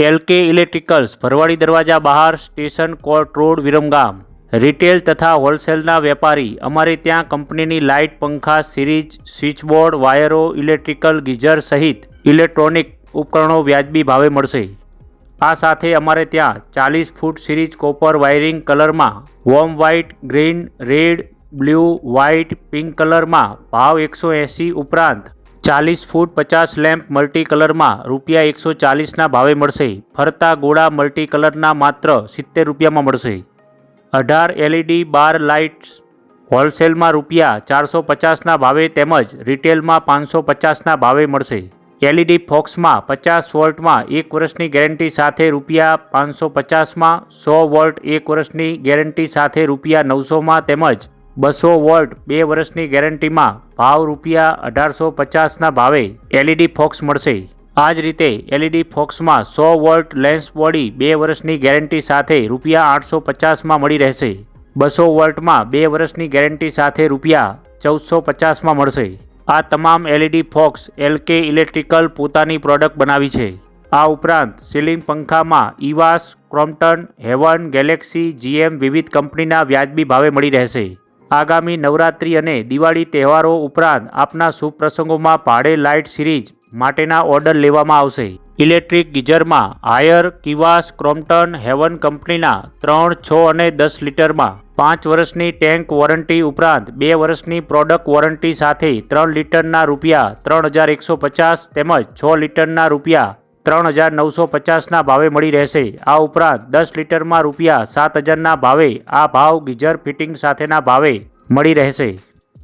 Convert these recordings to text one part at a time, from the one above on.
LK electricals ભરવાડી દરવાજા બહાર, station, court road, Viramgam. Retail તથા હોલસેલના વેપારી, અમારે ત્યાં કંપનીની લાઇટ, પંખા, સિરીજ, સ્વિચબોર્ડ, વાયરો, ઇલેક્ટ્રિકલ, ગીઝર સહિત ઇલેક્ટ્રોનિક ઉપકરણો વ્યાજબી ભાવે મળશે. આ સાથે અમારે ત્યાં ચાલીસ ફૂટ સિરીજ, કોપર, વાયરિંગ કલરમાં warm white, green, red, blue, white, pink કલરમાં ભાવ એકસો એંસી ઉપરાંત ચાલીસ ફૂટ પચાસ લેમ્પ મલ્ટી કલરમાં રૂપિયા એકસો ચાલીસના ભાવે મળશે. ફરતા ગોળા મલ્ટી કલરના માત્ર સિત્તેર રૂપિયામાં મળશે. અઢાર એલઈડી બાર લાઇટ્સ હોલસેલમાં રૂપિયા ચારસો પચાસના ભાવે તેમજ રિટેલમાં પાંચસો પચાસના ભાવે મળશે. એલઈડી ફોક્સમાં પચાસ વોલ્ટમાં એક વર્ષની ગેરંટી સાથે રૂપિયા પાંચસો પચાસમાં સો વોલ્ટ એક વર્ષની ગેરંટી સાથે રૂપિયા નવસોમાં તેમજ બસો વોલ્ટ બે વર્ષની ગેરંટીમાં ભાવ રૂપિયા અઢારસો પચાસના ભાવે એલઈડી ફોક્સ મળશે. આ જ રીતે એલઈડી ફોક્સમાં સો વોલ્ટ લેન્સ બોડી બે વર્ષની ગેરંટી સાથે રૂપિયા આઠસો પચાસમાં મળી રહેશે. બસો વોલ્ટમાં બે વર્ષની ગેરંટી સાથે રૂપિયા ચૌદસો પચાસમાં મળશે. આ તમામ એલઈડી ફોક્સ એલકે ઇલેક્ટ્રિકલ પોતાની પ્રોડક્ટ બનાવી છે. આ ઉપરાંત સીલિંગ પંખામાં ઇવાસ ક્રોમ્પટન, હેવન, ગેલેક્સી, જીએમ વિવિધ કંપનીના વ્યાજબી ભાવે મળી રહેશે. આગામી નવરાત્રિ અને દિવાળી તહેવારો ઉપરાંત આપના શુભ પ્રસંગોમાં ભાડે લાઇટ સિરીઝ માટેના ઓર્ડર લેવામાં આવશે. ઇલેક્ટ્રિક ગીઝરમાં હાયર, કિવાસ, ક્રોમ્પટન, હેવન કંપનીના ત્રણ, છ અને દસ લીટરમાં પાંચ વર્ષની ટેન્ક વોરંટી ઉપરાંત બે વર્ષની પ્રોડક્ટ વોરંટી સાથે ત્રણ લીટરના રૂપિયા ત્રણ હજાર એકસો પચાસ તેમજ છ લીટરના રૂપિયા ત્રણ હજાર નવસો પચાસના ભાવે મળી રહેશે. આ ઉપરાંત દસ લીટરમાં રૂપિયા સાત હજારના ભાવે આ ભાવ ગીઝર ફિટિંગ સાથેના ભાવે મળી રહેશે.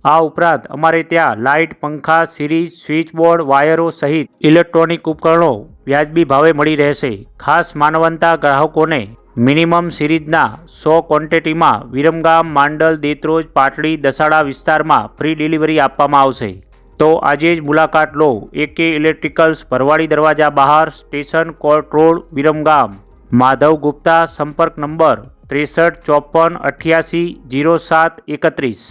આ ઉપરાંત અમારે ત્યાં લાઇટ, પંખા સિરીઝ સ્વિચબોર્ડ, વાયરો સહિત ઇલેક્ટ્રોનિક ઉપકરણો વ્યાજબી ભાવે મળી રહેશે. ખાસ માનવંતા ગ્રાહકોને મિનિમમ સિરીઝના સો ક્વોન્ટિટીમાં વિરમગામ, માંડલ, દેત્રોજ પાટડી દસાડા વિસ્તારમાં ફ્રી ડિલિવરી આપવામાં આવશે. તો આજે જ મુલાકાત લો એકે ઇલેક્ટ્રિકલ્સ ભરવાડી દરવાજા બહાર station court road Viramgam. Madhav Gupta સંપર્ક નંબર ત્રેસઠ ચોપન અઠ્યાસી જીરો સાત એકત્રીસ.